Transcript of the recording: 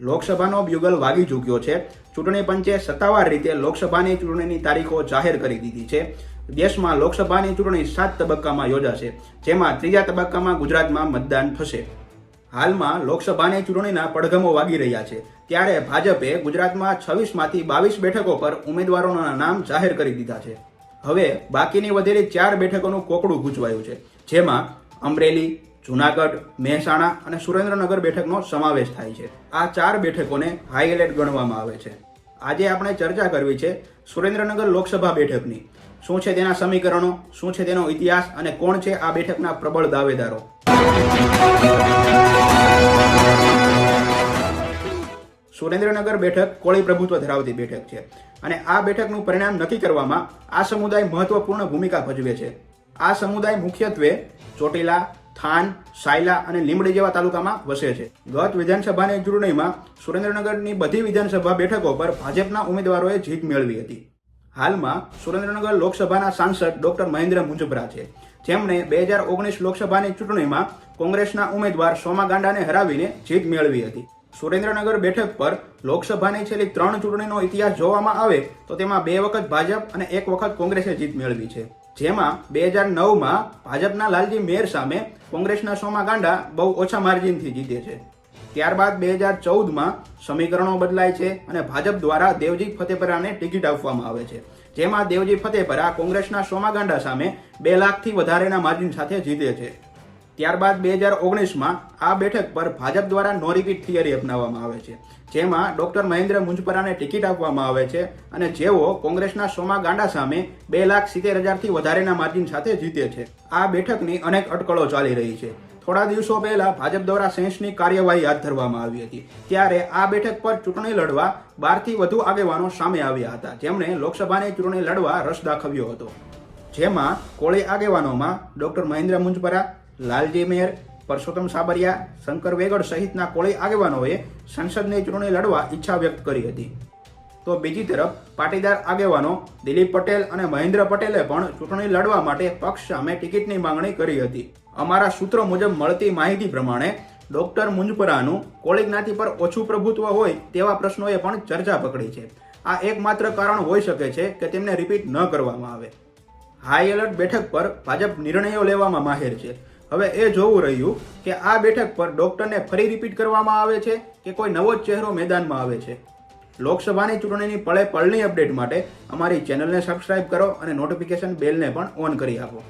લોકસભાનો bugle વાગી ચૂક્યો છે. ચૂંટણી પંચે સત્તાવાર રીતે લોકસભાની ચૂંટણીની તારીખો જાહેર કરી દીધી છે. દેશમાં લોકસભાની ચૂંટણી સાત તબક્કામાં યોજાશે, જેમાં ત્રીજા તબક્કામાં ગુજરાતમાં મતદાન થશે. હાલમાં લોકસભાની ચૂંટણીના પડઘમો વાગી રહ્યા છે. ત્યારે ભાજપે ગુજરાતમાં છવ્વીસમાંથી બાવીસ બેઠકો પર ઉમેદવારોના નામ જાહેર કરી દીધા છે. હવે બાકીની વધેલી ચાર બેઠકોનું કોકડું ગૂંચવાયું છે. જેમાં અમરેલી, જુનાગઢ, મહેસાણા અને સુરેન્દ્રનગર બેઠકનો સમાવેશ થાય છે. આ ચાર બેઠકોને હાઈ એલર્ટ ગણવામાં આવે છે. આજે આપણે ચર્ચા કરવી છે સુરેન્દ્રનગર લોકસભા બેઠકની. શું છે તેના સમીકરણો? શું છે તેનો ઇતિહાસ? અને કોણ છે આ બેઠકના પ્રબળ દાવેદારો? સુરેન્દ્રનગર બેઠક કોળી પ્રભુત્વ ધરાવતી બેઠક છે. અને આ બેઠકનું પરિણામ નક્કી કરવામાં આ સમુદાય મહત્વપૂર્ણ ભૂમિકા ભજવે છે. આ સમુદાય મુખ્યત્વે ચોટીલા, થાન, સાયલા અને લીંબડી જેવા તાલુકામાં વસે છે. ગત વિધાનસભાની ચૂંટણીમાં સુરેન્દ્રનગરની બધી વિધાનસભા બેઠકો પર ભાજપના ઉમેદવારોએ જીત મેળવી હતી. હાલમાં સુરેન્દ્રનગર લોકસભાના સાંસદ ડોક્ટર મહેન્દ્ર મુંજબરા છે. જેમણે બે હજાર ઓગણીસ લોકસભાની ચૂંટણીમાં કોંગ્રેસના ઉમેદવાર સોમા ગાંડાને હરાવીને જીત મેળવી હતી. સુરેન્દ્રનગર બેઠક પર લોકસભાની છેલ્લી ત્રણ ચૂંટણીનો ઇતિહાસ જોવામાં આવે તો તેમાં બે વખત ભાજપ અને એક વખત કોંગ્રેસે જીત મેળવી છે. જેમાં બે હજાર નવમાં ભાજપના લાલજી મેર સામે કોંગ્રેસના સોમા ગાંડા બહુ ઓછા માર્જિનથી જીતે છે. ત્યારબાદ બે હજાર ચૌદમાં સમીકરણો બદલાય છે અને ભાજપ દ્વારા દેવજી ફતેપરાને ટિકિટ આપવામાં આવે છે. જેમાં દેવજી ફતેપરા કોંગ્રેસના સોમા ગાંડા સામે બે લાખથી વધારેના માર્જિન સાથે જીતે છે. ત્યારબાદ બે હજાર ઓગણીસમાં આ બેઠક પર ભાજપ દ્વારા નો રિપીટ થિયરી અપનાવવામાં આવે છે. જેમાં ડોક્ટર મહેન્દ્ર મુંજપરાને ટિકિટ આપવામાં આવે છે અને જેઓ કોંગ્રેસના સોમા ગાંડા સામે બે લાખ સિત્તેર હજારથી વધારેના માર્જિન સાથે જીતે છે. આ બેઠકની અનેક અટકળો ચાલી રહી છે. થોડા દિવસો પહેલા ભાજપ દ્વારા સેન્સની કાર્યવાહી હાથ ધરવામાં આવી હતી. ત્યારે આ બેઠક પર ચૂંટણી લડવા બારથી વધુ આગેવાનો સામે આવ્યા હતા. જેમણે લોકસભાની ચૂંટણી લડવા રસ દાખવ્યો હતો. જેમાં કોળી આગેવાનોમાં ડોક્ટર મહેન્દ્ર મુંજપરા લાલજી મેર પરસોત્તમ સાબરિયા, શંકર વેગડ સહિતના કોળી આગેવાનોએ સંસદની ચૂંટણી લડવા ઈચ્છા વ્યક્ત કરી હતી. તો બીજી તરફ, પાટીદાર આગેવાનો દિલીપ પટેલ અને મહેન્દ્ર પટેલે પણ ચૂંટણી લડવા માટે પક્ષ સામે ટિકિટની માંગણી કરી હતી. અમારા સૂત્રો મુજબ મળતી માહિતી પ્રમાણે, ડોક્ટર મુંજપરાનું કોળી જ્ઞાતિ પર ઓછું પ્રભુત્વ હોય તેવા પ્રશ્નોએ પણ ચર્ચા પકડી છે. આ એકમાત્ર કારણ હોઈ શકે છે કે તેમને રિપીટ ન કરવામાં આવે. હાઈ એલર્ટ બેઠક પર ભાજપ નિર્ણયો લેવામાં માહેર છે. હવે એ જોવું રહ્યું કે આ બેઠક પર ડોક્ટરને ફરી રિપીટ કરવામાં આવે છે કે કોઈ નવો જ ચહેરો મેદાનમાં આવે છે? લોકસભાની ચૂંટણીની પળે પળની અપડેટ માટે અમારી ચેનલને સબસ્ક્રાઇબ કરો અને નોટિફિકેશન બેલને પણ ઓન કરી આપો.